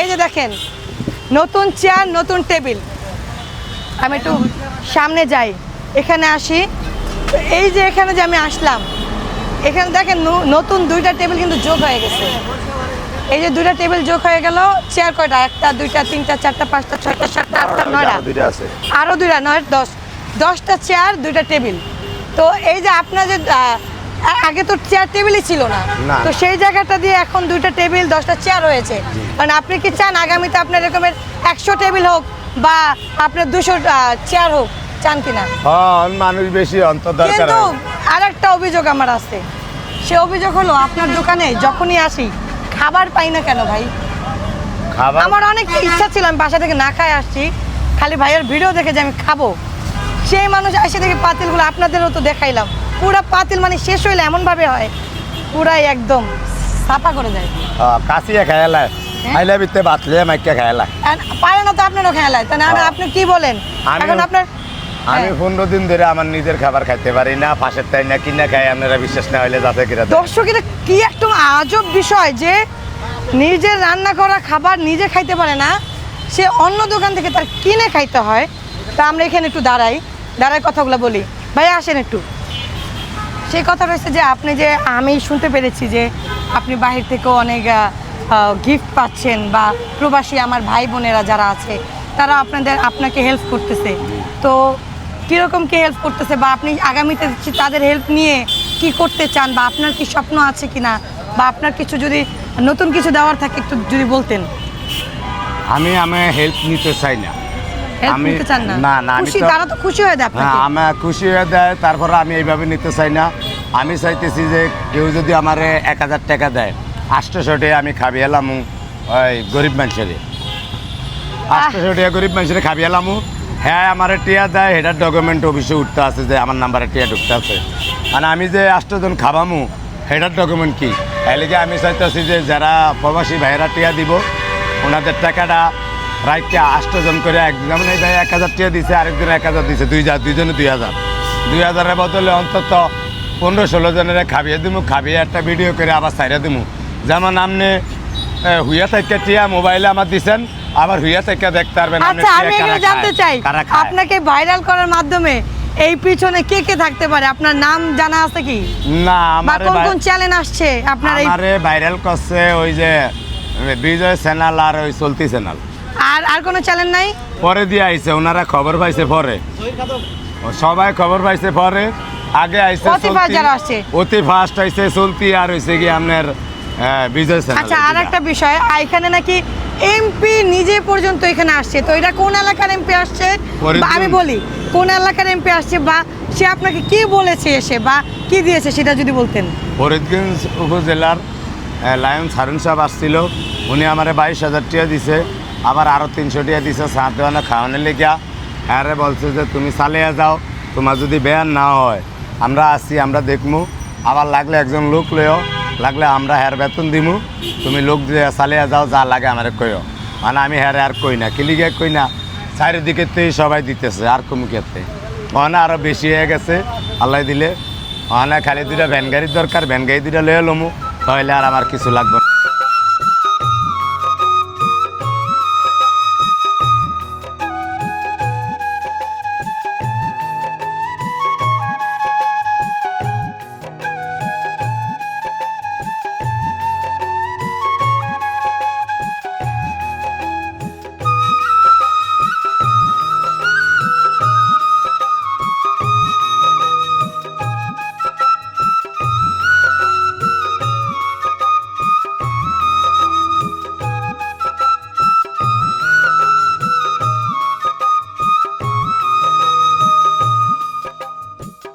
এই যে দেখেন নতুন চেয়ার নতুন টেবিল আমি একটু সামনে যাই এখানে আসি। এই যে এখানে যে আমি আসলাম এখানে দেখেন নতুন দুইটা টেবিল কিন্তু যোগ হয়ে গেছে। এই যে দুইটা টেবিল যোগ হয়ে গেল চেয়ার কয়টা? একটা দুইটা তিনটা চারটা পাঁচটা ছয়টা সাতটা আটটা নয়টা। আরও দুইটা নয় দশ। দশটা চেয়ার দুইটা টেবিল তো এই যে আপনার যে আগে তো চেয়ার টেবিলই ছিল না। তো সেই জায়গাটা দিয়ে এখন দুইটা টেবিল দশটা চেয়ার হয়েছে কারণ আপনি কি চান আগামীতে আপনার এরকমের একশো টেবিল হোক বা আপনার দুশো চেয়ার হোক চান কিনা? হ্যাঁ মানুষ বেশি কিন্তু আর একটা অভিযোগ আমার আছে। সে অভিযোগ হলো আপনার দোকানে যখনই আসি খাবার পাই না কেন ভাই? আমার অনেক ইচ্ছা ছিল আমি বাসা থেকে না খায় আসছি। খালি ভাইয়ের ভিডিও দেখে যে আমি খাব। সেই মানুষ এসে দেখে পাতিলগুলো আপনাদেরও তো দেখাইলাম। পুরা পাতিল মানে শেষ হইলে এমনভাবে হয় পুরাই একদম সাফা করে দেয় কাশিয়ে খাইলায় হ্যাঁ? খাইলে বিতে বাতলে মাইকে খাইলায় পারে না তো আপনারও খেলায় তা না। আপনি কি বলেন এখন আপনার আমি হ্যাঁ। পনেরো দিন ধরে আমার নিজের খাবার খাইতে পারি না পাশের তাই না কিনা খাই আপনারা বিশ্বাস না হইলে যাতে কিনা। দর্শকের কি একটা আজব বিষয় যে নিজের রান্না করা খাবার নিজে খাইতে পারে না সে অন্য দোকান থেকে তার কিনে খাইতে হয় তা আমরা এখানে একটু দাঁড়াই দাঁড়াই কথাগুলো বলি ভাই আসেন একটু সেই কথা রয়েছে যে আপনি যে, আমি শুনতে পেরেছি যে আপনি বাহির থেকেও অনেক গিফট পাচ্ছেন বা প্রবাসী আমার ভাই বোনেরা যারা আছে, তারা আপনাদের, আপনাকে হেল্প করতেছে। তো কীরকম কি হেল্প করতেছে বা আপনি আগামীতে তাদের হেল্প নিয়ে কি করতে চান বা আপনার কি স্বপ্ন আছে কিনা বা আপনার কিছু যদি নতুন কিছু দেওয়ার থাকে একটু যদি বলতেন। আমি আমি হেল্প নিতে চাই না। হেল্প আমি- নিতে চান না? না, না, খুশি তারা তো খুশি হয়ে দেয় হ্যাঁ আপনাকে আমি খুশি হয়ে দেয় তারপরে আমি এইভাবে নিতে চাই না। আমি চাইতেছি যে কেউ যদি আমার এক হাজার টাকা দেয় আটশোশো টাকা আমি খাবি এলাম ওই গরিব মানুষের। আটশোশো টাকা গরিব মানুষের খাবি এলাম হ্যাঁ আমার টিয়া দেয় সেটার ডকুমেন্ট অফিসে উঠতে আছে যে আমার নাম্বারে টিয়া ঢুকতে আছে। মানে আমি যে আটশোজন খাবামু সেটার ডকুমেন্ট কি? এলিগে আমি চাইতেছি যে যারা প্রবাসী ভাইয়েরা টিয়া দিব ওনাদের টাকাটা রাইটটা আটশোজন করে এক যেমন এই ভাই এক হাজার টিয়া দিছে আরেকজন এক হাজার দিছে দুই হাজার দুইজনে দুই হাজার। দুই হাজারের বদলে অন্তত পনেরো ষোলো জনের খাবিয়ে দিমু খাবিয়ে একটা ভিডিও করে আবার সাইরা দিমু। যেমন আপনি হুইয়া থেকে টিয়া মোবাইলে আমার দিছেন আবার হুইয়া থেকে দেখতে পারবেন আপনি আচ্ছা আমি খায়, জানতে চাই আপনাকে ভাইরাল করার মাধ্যমে এই পিছনে কে কে থাকতে পারে? আপনার নাম জানা আছে কি? না আমার কোন কোন চ্যানেল আসছে আপনার এই ভাইরাল করছে ওই যে বিজয় চ্যানেল আর ওই চলতি চ্যানেল আর আর কোনো চ্যানেল নাই? পরে দিয়ে আইছে ওনারা খবর পাইছে পরে। সবাই খবর পাইছে পরে। আগে আইছে অতি fast যারা আসছে। অতি ফাস্ট আইছে চলতি আর হইছে কি আপনার বিজয় আচ্ছা আর একটা বিষয় এখানে নাকি এমপি নিজে পর্যন্ত এখানে আসছে। তো এটা কোন এলাকার এমপি আসছে। আমি বলি কোন এলাকার এমপি আসছে বা সে আপনাকে কি বলেছে এসে বা কি দিয়েছে সেটা যদি বলতেন। ফরিদগঞ্জ উপজেলার লায়ন সারুন সাহেব আসছিল। উনি আমার বাইশ হাজার টাকা দিছে। আবার আরও তিনশো টাকা দিছে, সাত দেওয়ানো খাওয়ানোর লেগিয়া। হ্যাঁ বলছে যে তুমি চালিয়ে যাও, তোমার যদি বেয়ার না হয়। আমরা আসি আমরা দেখমু। আবার লাগলে একজন লোক লইও, লাগলে আমরা হ্যার বেতন দিমু। তুমি লোক চালিয়ে যাও, যা লাগে আমার কইও। মানে আমি হ্যারে আর কই না কিলিগে কই না। চারিদিকে চারিদিকেতেই সবাই দিতেছে, আর কমু ক্ষেত্রে ওখানে আরও বেশি হয়ে গেছে, আল্লাহ দিলে। ওখানে খালি দুটা ভ্যান গাড়ির দরকার, ভ্যান গাড়ি দুটা লয়ে লমু, তাহলে আর আমার কিছু লাগবে না।